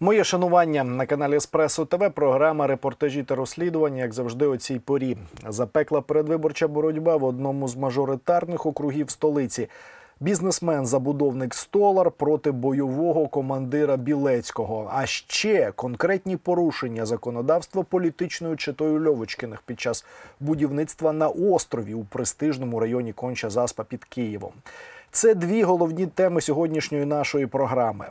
Моє шанування на каналі Еспресо ТВ. Програма репортажі та розслідування, як завжди, о цій порі. Запекла передвиборча боротьба в одному з мажоритарних округів столиці. Бізнесмен, забудовник Столар проти бойового командира Білецького. А ще конкретні порушення законодавства політичною читою Льовочкиних під час будівництва на острові у престижному районі Конча Заспа під Києвом. Це дві головні теми сьогоднішньої нашої програми.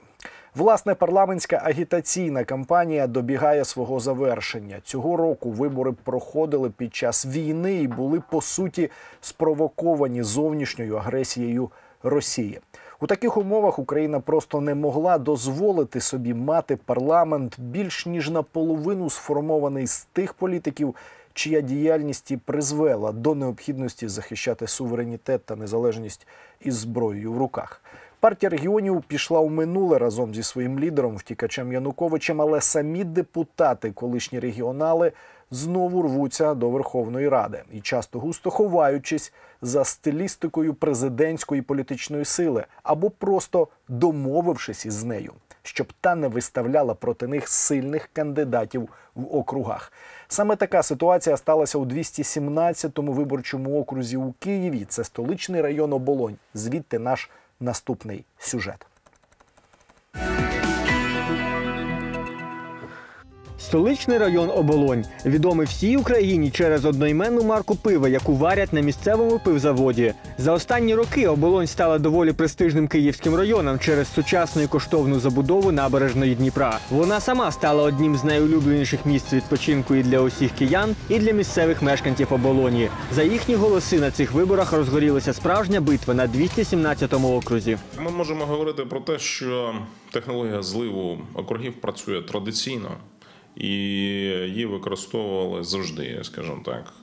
Власне, парламентська агітаційна кампанія добігає свого завершення. Цього року вибори проходили під час війни і були по суті спровоковані зовнішньою агресією Росії. У таких умовах Україна просто не могла дозволити собі мати парламент більш ніж наполовину сформований з тих політиків, чия діяльність і призвела до необхідності захищати суверенітет та незалежність із зброєю в руках. Партія регіонів пішла у минуле разом зі своїм лідером, втікачем Януковичем, але самі депутати, колишні регіонали, знову рвуться до Верховної Ради і часто густо ховаючись за стилістикою президентської політичної сили або просто домовившись із нею, щоб та не виставляла проти них сильних кандидатів в округах. Саме така ситуація сталася у 217-му виборчому окрузі у Києві. Це столичний район Оболонь. Звідти наш наступний сюжет. Столичний район Оболонь відомий всій Україні через одноіменну марку пива, яку варять на місцевому пивзаводі. За останні роки Оболонь стала доволі престижним київським районом через сучасну і коштовну забудову набережної Дніпра. Вона сама стала одним з найулюбленіших місць відпочинку і для усіх киян, і для місцевих мешканців оболоні. За їхні голоси на цих виборах розгорілася справжня битва на 217-му окрузі. Ми можемо говорити про те, що технологія зливу округів працює традиційно. І її використовували завжди, скажімо так,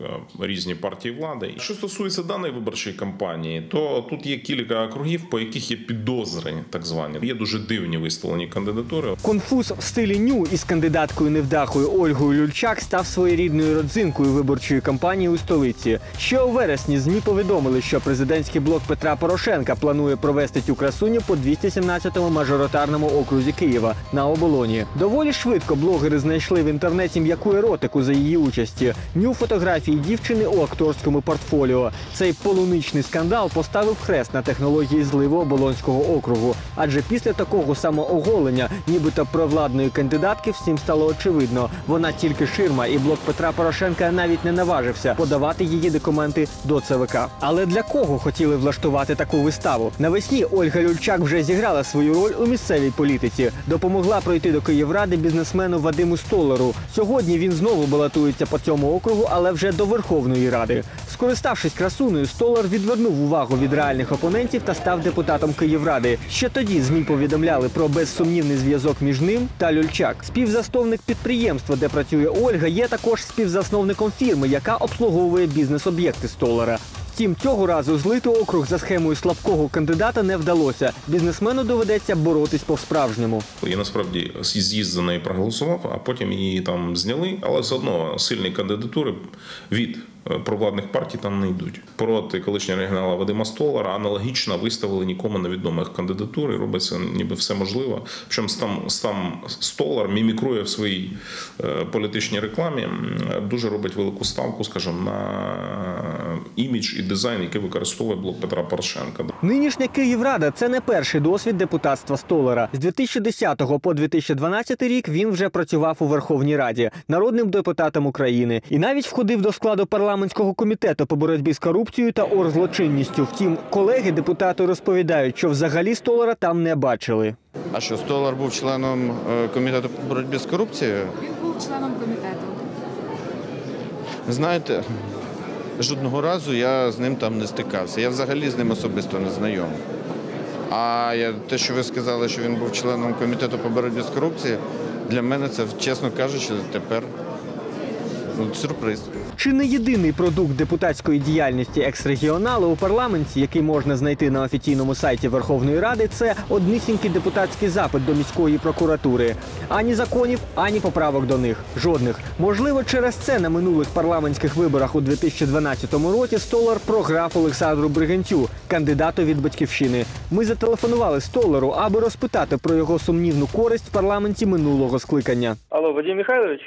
різні партії влади. Що стосується даної виборчої кампанії, то тут є кілька округів, по яких є підозри, так звані. Є дуже дивні виставлені кандидатури. Конфуз в стилі ню із кандидаткою невдахою Ольгою Люльчак став своєрідною родзинкою виборчої кампанії у столиці. Ще у вересні змі повідомили, що президентський блок Петра Порошенка планує провести цю красуню по 217-му мажоритарному окрузі Києва на оболоні. Доволі швидко блогери знайшли в інтернеті м'яку еротику за її участі. Ню фотографії дівчини у акторському портфоліо. Цей полуничний скандал поставив хрест на технології зливу оболонського округу. Адже після такого самооголення, нібито провладної кандидатки, всім стало очевидно. Вона тільки ширма, і блок Петра Порошенка навіть не наважився подавати її документи до ЦВК. Але для кого хотіли влаштувати таку виставу? Навесні Ольга Люльчак вже зіграла свою роль у місцевій політиці, допомогла пройти до Київради бізнесмену Вадиму Столару. Сьогодні він знову балотується по цьому округу, але вже до Верховної Ради. Скориставшись красуною, Столар відвернув увагу від реальних опонентів та став депутатом Київради. Ще тоді змі повідомляли про безсумнівний зв'язок між ним та Люльчак. Співзасновник підприємства, де працює Ольга, є також співзасновником фірми, яка обслуговує бізнес-об'єкти Столара. Втім, цього разу злити округ за схемою слабкого кандидата не вдалося. Бізнесмену доведеться боротись по-справжньому. Я насправді з'їзд за неї проголосував, а потім її там зняли. Але все одно сильні кандидатури від провладних партій там не йдуть. Проти колишнього регіонала Вадима Столара аналогічно виставили нікому невідомих кандидатур і робиться ніби все можливо. Причому сам, сам Столар мімікрує в своїй політичній рекламі, дуже робить велику ставку, скажімо, на імідж і дизайн, який використовує блок Петра Порошенка. Нинішня Київрада це не перший досвід депутатства Столара. З 2010 по 2012 рік він вже працював у Верховній Раді народним депутатом України і навіть входив до складу парламентського комітету по боротьбі з корупцією та орзлочинністю. Втім, колеги депутати розповідають, що взагалі Столара там не бачили. А що Столар був членом е, комітету по боротьбі з корупцією? Він був членом комітету. Знаєте, жодного разу я з ним там не стикався. Я взагалі з ним особисто не знайомий. А я, те, що ви сказали, що він був членом комітету по боротьбі з корупцією, для мене це, чесно кажучи, тепер ну, сюрприз. Чи не єдиний продукт депутатської діяльності екс-регіоналу у парламенті, який можна знайти на офіційному сайті Верховної Ради, це однісінький депутатський запит до міської прокуратури. Ані законів, ані поправок до них. Жодних. Можливо, через це на минулих парламентських виборах у 2012 році Столар програв Олександру Бригантю, кандидату від батьківщини. Ми зателефонували Столару, аби розпитати про його сумнівну користь в парламенті минулого скликання. Алло, Вадим Михайлович?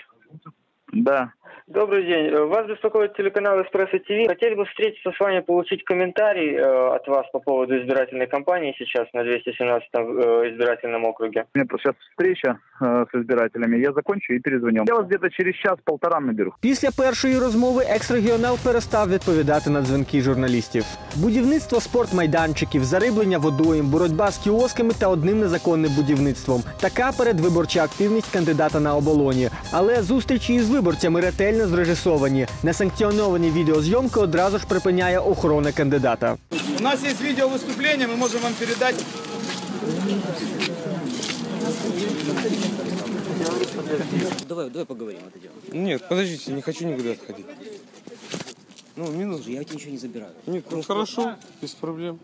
Да. Добрый день. Э, Вас беспокоит телеканал «Эспрессо ТВ». Хотели бы встретиться с вами, получить комментарий э, от вас по поводу избирательной кампании сейчас на 217-м э, избирательном округе. У меня просто сейчас встреча э, с избирателями. Я закончу и перезвоню. Я вас где-то через час-полтора наберу. Після першої розмови екс-регіонал перестав відповідати на дзвінки журналістів. Будівництво спортмайданчиків, зариблення водойм, боротьба з кіосками та одним незаконним будівництвом. Така передвиборча активність кандидата на оболоні. Але зустрічі із виборцями ретельно зрежисовані. Несанкціоновані відеозйомки одразу ж припиняє охорона кандидата. У нас есть видео выступление, мы можем вам передать. Давай, давай поговорим это дело. Нет, подождите, не хочу никуда отходить. Ну, минус. Слушай, я у тебя ничего не забираю. Нет, ну хорошо, без проблем.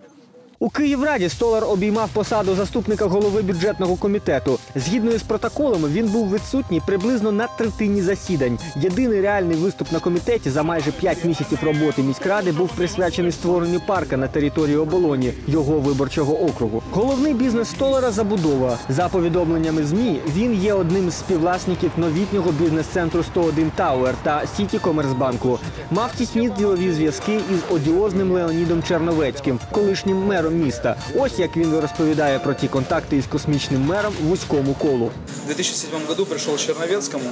У Київраді Столар обіймав посаду заступника голови бюджетного комітету. Згідно із протоколами, він був відсутній приблизно на третині засідань. Єдиний реальний виступ на комітеті за майже п'ять місяців роботи міськради був присвячений створенню парка на території оболоні його виборчого округу. Головний бізнес Столара забудова. За повідомленнями змі він є одним з співвласників новітнього бізнес-центру 101 Тауер та Сіті Комерсбанку. Мав тісні ділові зв'язки із одіозним Леонідом Черновецьким, колишнім мером міста. Ось як він розповідає про ті контакти із космічним мером в вузькому колу. В 2007 году пришел к Черновецкому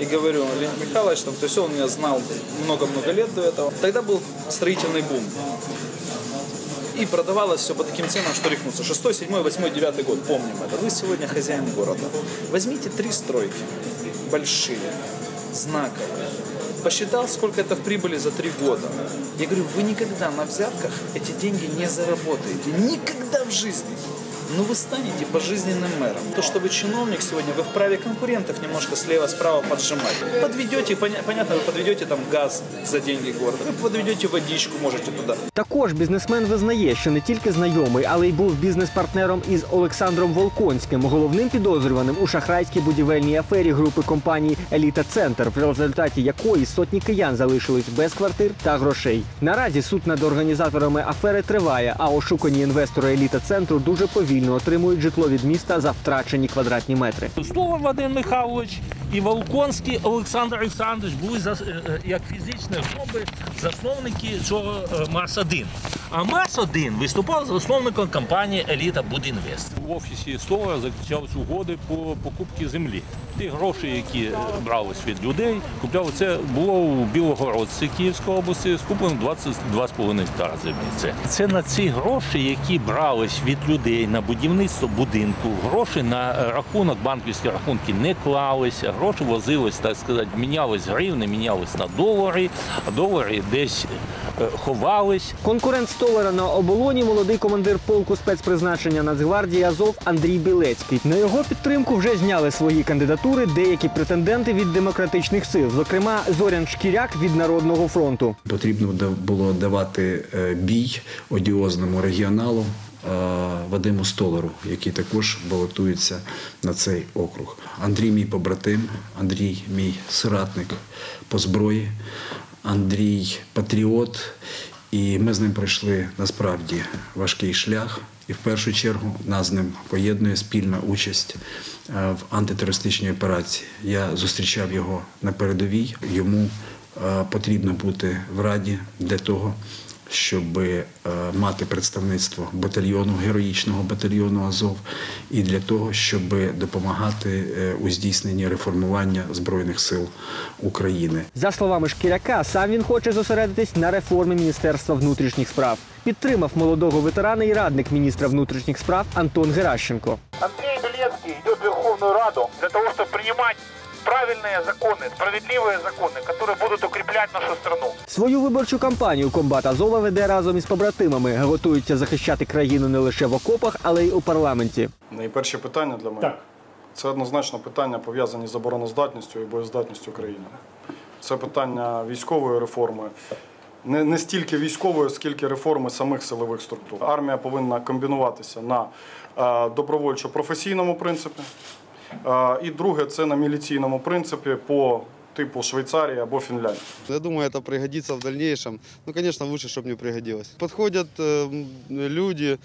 и говорю, Леонид Михайлович, там, то есть он меня знал много-много лет до этого. Тогда был строительный бум. И продавалось все по таким ценам, что рехнуться. 6, 7, 8, 9 год, помним это. Вы сегодня хозяин города. Возьмите три стройки, большие, знаковые. Посчитал, сколько это в прибыли за три года. Я говорю, вы никогда на взятках эти деньги не заработаете. Никогда в жизни. Но вы станете пожизненным мэром. То, что вы чиновник сегодня, вы вправе конкурентов немножко слева-справа поджимать. Подведете, поня- понятно, вы подведете там газ за деньги города, вы подведете водичку, можете туда. Також бізнесмен визнає, що не тільки знайомий, але й був бізнес-партнером із Олександром Волконським, головним підозрюваним у шахрайській будівельній афері групи компаній Еліта Центр, в результаті якої сотні киян залишились без квартир та грошей. Наразі суд над організаторами афери триває, а ошукані інвестори Еліта Центру дуже повільно отримують житло від міста за втрачені квадратні метри. Слово Вадим Михайлович і Волконський Олександр Олександрович були е, е, як фізичні особи засновники цього е, Марс-1. А Марс-1 виступав засновником компанії Еліта Будінвест. В офісі Столара заключались угоди по покупці землі. Ті гроші, які е, брались від людей, купляли це було у Білогородці Київської області, скуплено 22,5 гектара землі. Це, це на ці гроші, які брались від людей на будівництво будинку. Гроші на е, рахунок, банківські рахунки не клалися, гроші возились, так сказати, мінялись гривни, мінялись на долари, а долари десь ховались. Конкурент Столара на оболоні молодий командир полку спецпризначення Нацгвардії Азов Андрій Білецький. На його підтримку вже зняли свої кандидатури деякі претенденти від демократичних сил, зокрема Зорян Шкіряк від Народного фронту. Потрібно було давати е, бій одіозному регіоналу е, Вадиму Столару, який також балотується на цей округ. Андрій мій побратим, Андрій мій соратник по зброї, Андрій патріот. І ми з ним пройшли насправді важкий шлях. І в першу чергу нас з ним поєднує спільна участь е, в антитерористичній операції. Я зустрічав його на передовій. Йому е, потрібно бути в раді для того, щоб е, мати представництво батальйону, героїчного батальйону Азов, і для того, щоб допомагати е, у здійсненні реформування Збройних сил України. За словами Шкіряка, сам він хоче зосередитись на реформі Міністерства внутрішніх справ. Підтримав молодого ветерана і радник міністра внутрішніх справ Антон Геращенко. Андрей Белецкий идет в Верховную Раду для того, чтобы принимать правильные законы, справедливые законы, которые будут укреплять нашу страну. Свою виборчу кампанію комбат Азова веде разом із побратимами. Готується захищати країну не лише в окопах, але й у парламенті. Найперше питання для мене це однозначно питання пов'язані з обороноздатністю і боєздатністю країни. це питання військової реформи. Не, не стільки військової, скільки реформи самих силових структур. Армія повинна комбінуватися на е, добровольчо-професійному принципі. Е, і друге, це на міліційному принципі по типу Швейцарії або Фінляндії. Я думаю, это пригодится в дальнейшем. Ну, конечно, лучше, чтобы не пригодилось. Подходят э, м, люди,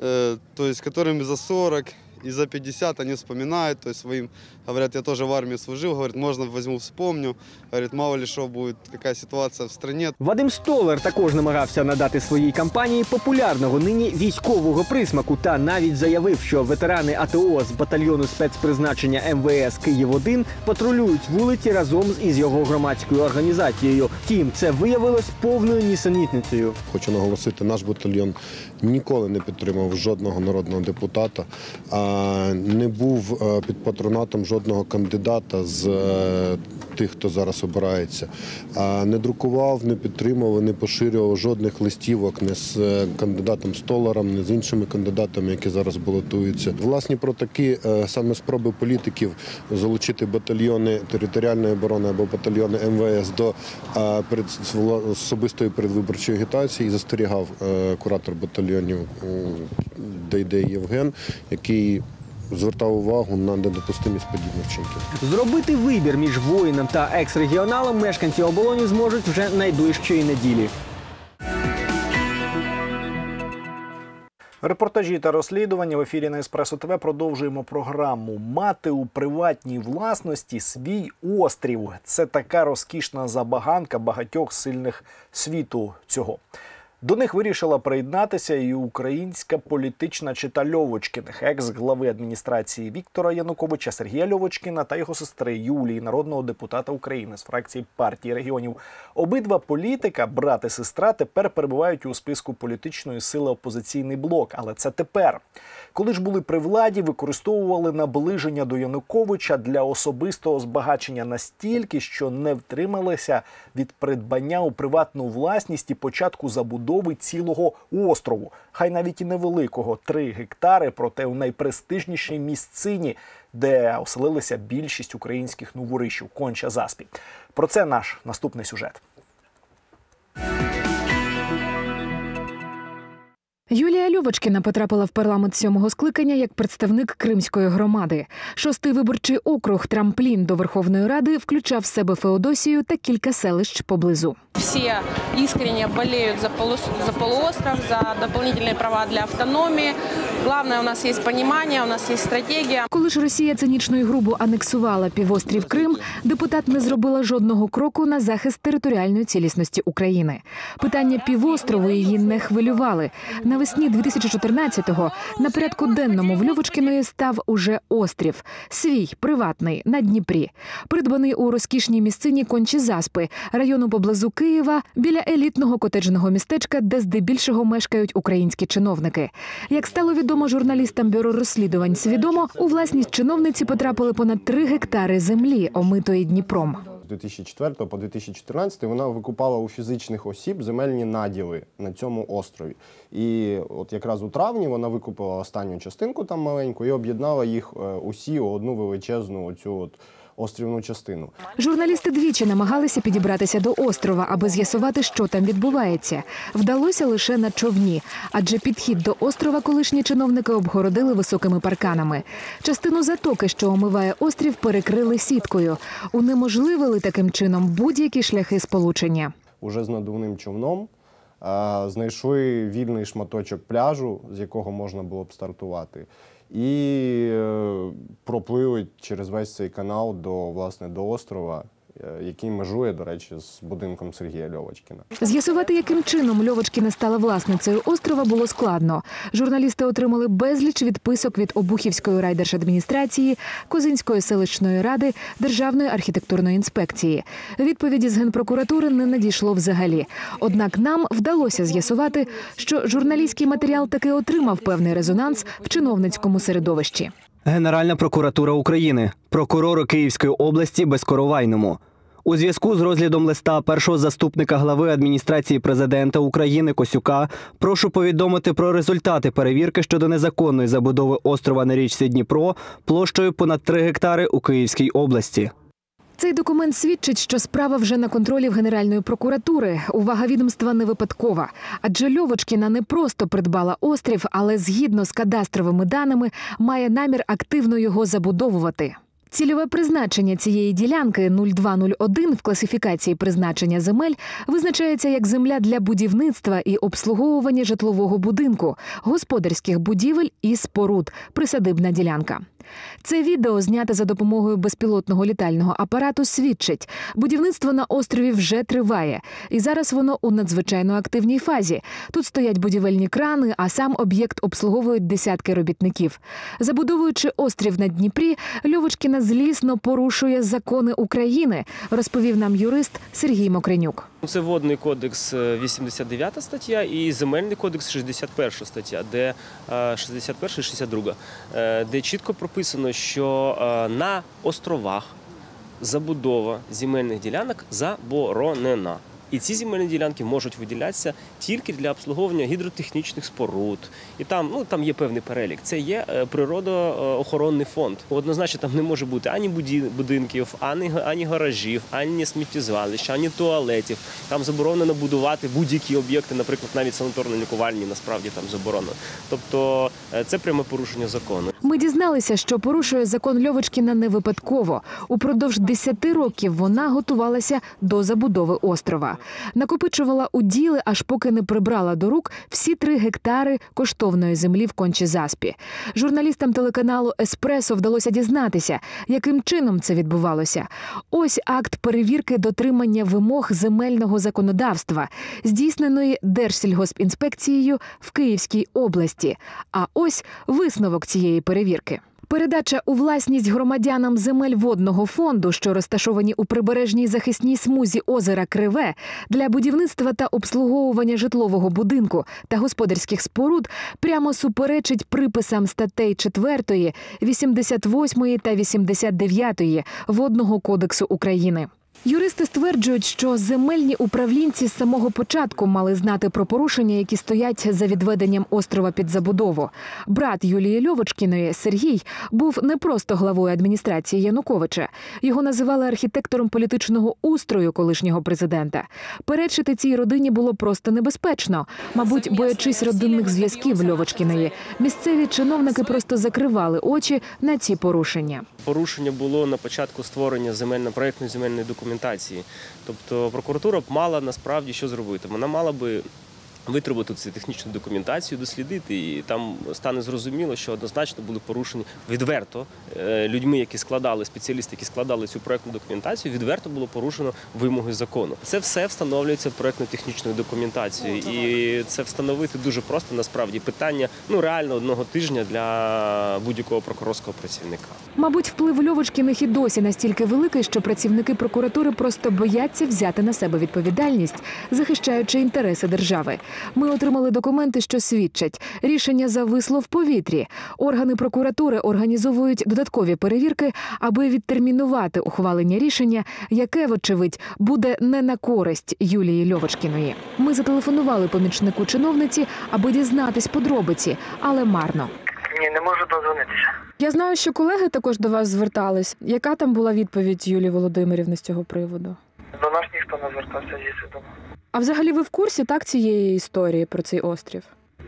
э, то есть, которым за 40 и за 50 они вспоминают, то есть своим, говорят, я тоже в армии служил, говорят, можно возьму, вспомню, говорят, мало ли что будет, какая ситуация в стране. Вадим Столар також намагався надати своїй кампанії популярного нині військового присмаку та навіть заявив, що ветерани АТО з батальйону спецпризначення МВС Київ 1 патрулюють вулиці разом із його громадською організацією. Втім, це виявилось повною нісенітницею. Хочу наголосити, наш батальйон ніколи не підтримав жодного народного депутата, а не був е, під патронатом жодного кандидата з е, тих, хто зараз обирається. Не друкував, не підтримував, не поширював жодних листівок не з е, кандидатом Столаром, не з іншими кандидатами, які зараз балотуються. Власні про такі е, саме спроби політиків залучити батальйони територіальної оборони або батальйони МВС до е, особистої передвиборчої агітації і застерігав куратор батальйонів Дейдей Євген, який звертав увагу на недопустимість подібних вчинків. Зробити вибір між воїном та екс-регіоналом мешканці оболоні зможуть вже найближчої неділі. Репортажі та розслідування в ефірі на Еспресо ТВ продовжуємо програму. Мати у приватній власності свій острів. Це така розкішна забаганка багатьох сильних світу цього. До них вирішила приєднатися і українська політична чита Льовочкіних, екс-глави адміністрації Віктора Януковича Сергія Льовочкіна та його сестри Юлії, народного депутата України з фракції партії регіонів. Обидва політика, брат і сестра, тепер перебувають у списку політичної сили опозиційний блок. Але це тепер. Коли ж були при владі, використовували наближення до Януковича для особистого збагачення настільки, що не втрималися від придбання у приватну власність і початку забудови цілого острову, хай навіть і невеликого 3 гектари, проте у найпрестижнішій місцині, де оселилися більшість українських новоришів конча заспі. Про це наш наступний сюжет. Юлія Льовочкіна потрапила в парламент сьомого скликання як представник кримської громади. Шостий виборчий округ Трамплін до Верховної Ради включав в себе Феодосію та кілька селищ поблизу. Все искренне болеют за, полус, за полуостров, за дополнительные права для автономии. Главное, у нас есть понимание, у нас есть стратегия. Коли ж Росія цинічно і грубо анексувала півострів Крим, депутат не зробила жодного кроку на захист територіальної цілісності України. Питання півострову її не хвилювали. Навесні 2014-го на порядку денному в Льовочкіної став уже острів, свій приватний на Дніпрі, придбаний у розкішній місцині кончі заспи району поблизу Києва біля елітного котеджного містечка, де здебільшого мешкають українські чиновники. Як стало відомо журналістам бюро розслідувань, свідомо у власність чиновниці потрапили понад 3 гектари землі, омитої Дніпром. З 2004 по 2014 вона викупала у фізичних осіб земельні наділи на цьому острові. І от якраз у травні вона викупила останню частинку там маленьку і об'єднала їх е, усі у одну величезну оцю от острівну частину. Журналісти двічі намагалися підібратися до острова, аби з'ясувати, що там відбувається. Вдалося лише на човні, адже підхід до острова колишні чиновники обгородили високими парканами. Частину затоки, що омиває острів, перекрили сіткою. Унеможливили таким чином будь-які шляхи сполучення. Уже з надувним човном знайшли вільний шматочок пляжу, з якого можна було б стартувати. І пропливуть через весь цей канал до власне до острова, е, який межує, до речі, з будинком Сергія Льовочкіна. З'ясувати, яким чином Льовочкіна стала власницею острова, було складно. Журналісти отримали безліч відписок від Обухівської райдержадміністрації, Козинської селищної ради, Державної архітектурної інспекції. Відповіді з генпрокуратури не надійшло взагалі. Однак нам вдалося з'ясувати, що журналістський матеріал таки отримав певний резонанс в чиновницькому середовищі. Генеральна прокуратура України, прокурору Київської області Безкоровайному. У зв'язку з розглядом листа першого заступника глави адміністрації президента України Косюка прошу повідомити про результати перевірки щодо незаконної забудови острова на річці Дніпро площею понад 3 гектари у Київській області. Цей документ свідчить, що справа вже на контролі в Генеральної прокуратури. Увага відомства не випадкова. Адже Льовочкіна не просто придбала острів, але згідно з кадастровими даними має намір активно його забудовувати. Цільове призначення цієї ділянки 0201 в класифікації призначення земель визначається як земля для будівництва і обслуговування житлового будинку, господарських будівель і споруд, присадибна ділянка. Це відео, знято за допомогою безпілотного літального апарату, свідчить, будівництво на острові вже триває, і зараз воно у надзвичайно активній фазі. Тут стоять будівельні крани, а сам об'єкт обслуговують десятки робітників. Забудовуючи острів на Дніпрі, Льовочкіна злісно порушує закони України, розповів нам юрист Сергій Мокренюк. Це водний кодекс е, 89 стаття і земельний кодекс 61 стаття, де е, 61 і 62, е, де чітко прописано, що е, на островах забудова земельних ділянок заборонена. І ці земельні ділянки можуть виділятися тільки для обслуговування гідротехнічних споруд. І там, ну там є певний перелік. Це є е, природоохоронний фонд. Однозначно там не може бути ані будинків, ані, ані гаражів, ані сміттєзвалищ, ані туалетів. Там заборонено будувати будь-які об'єкти, наприклад, навіть санаторно-лікувальні, насправді там заборонено. Тобто е, це пряме порушення закону. Ми дізналися, що порушує закон Льовочкіна не випадково. Упродовж 10 років вона готувалася до забудови острова. Накопичувала уділи, аж поки не прибрала до рук всі три гектари коштовної землі в Кончі-Заспі. Журналістам телеканалу Еспресо вдалося дізнатися, яким чином це відбувалося. Ось акт перевірки дотримання вимог земельного законодавства, здійсненої Держсільгоспінспекцією в Київській області. А ось висновок цієї перевірки. Передача у власність громадянам земель водного фонду, що розташовані у прибережній захисній смузі озера Криве, для будівництва та обслуговування житлового будинку та господарських споруд прямо суперечить приписам статей 4, 88 та 89 Водного кодексу України. Юристи стверджують, що земельні управлінці з самого початку мали знати про порушення, які стоять за відведенням острова під забудову. Брат Юлії Льовочкіної Сергій був не просто главою адміністрації Януковича. Його називали архітектором політичного устрою колишнього президента. Перечити цій родині було просто небезпечно. Мабуть, боячись родинних зв'язків Льовочкіної, місцеві чиновники просто закривали очі на ці порушення. Порушення було на початку створення земельно-проектної земельної документації. Тобто прокуратура б мала насправді що зробити. Вона мала би витребувати цю технічну документацію, дослідити, і там стане зрозуміло, що однозначно були порушені відверто е, людьми, які складали спеціалісти, які складали цю проектну документацію. Відверто було порушено вимоги закону. Це все встановлюється проектно-технічною документацією, і це встановити дуже просто насправді питання ну реально одного тижня для будь-якого прокурорського працівника. Мабуть, вплив Льовочкіних і досі настільки великий, що працівники прокуратури просто бояться взяти на себе відповідальність, захищаючи інтереси держави. Ми отримали документи, що свідчать, рішення зависло в повітрі. Органи прокуратури організовують додаткові перевірки, аби відтермінувати ухвалення рішення, яке, вочевидь, буде не на користь Юлії Льовочкіної. Ми зателефонували помічнику чиновниці, аби дізнатись подробиці, але марно. Ні, не можу дозвонитися. Я знаю, що колеги також до вас звертались. Яка там була відповідь Юлії Володимирівни з цього приводу? До нас ніхто не звертався зі свідомо. А взагалі ви в курсі так цієї історії про цей острів?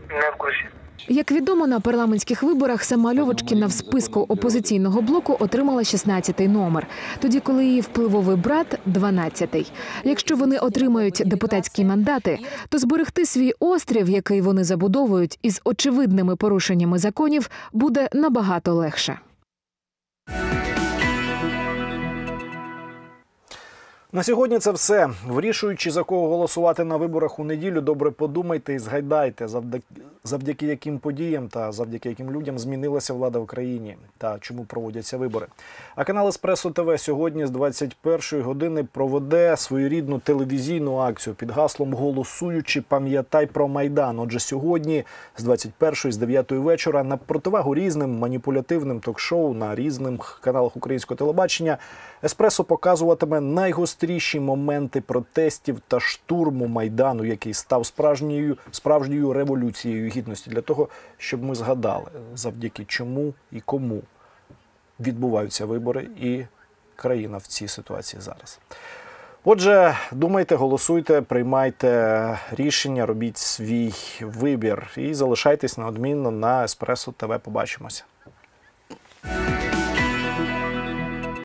Не в курсі. Як відомо, на парламентських виборах сама Льовочкіна в списку опозиційного блоку отримала 16-й номер, тоді коли її впливовий брат 12-й. Якщо вони отримають депутатські мандати, то зберегти свій острів, який вони забудовують, із очевидними порушеннями законів, буде набагато легше. На сьогодні це все. Вирішуючи за кого голосувати на виборах у неділю, добре подумайте і згадайте, завдяки, яким подіям та завдяки яким людям змінилася влада в країні та чому проводяться вибори. А канал Еспресо ТВ сьогодні з 21 години проведе своєрідну телевізійну акцію під гаслом Голосуючи, пам'ятай про майдан. Отже, сьогодні з 21 з 9 вечора на противагу різним маніпулятивним ток-шоу на різних каналах українського телебачення. Еспресо показуватиме найгостріші моменти протестів та штурму майдану, який став справжньою справжньою революцією гідності для того, щоб ми згадали завдяки чому і кому відбуваються вибори, і країна в цій ситуації зараз. Отже, думайте, голосуйте, приймайте рішення, робіть свій вибір і залишайтесь неодмінно на Еспресо ТВ. Побачимося.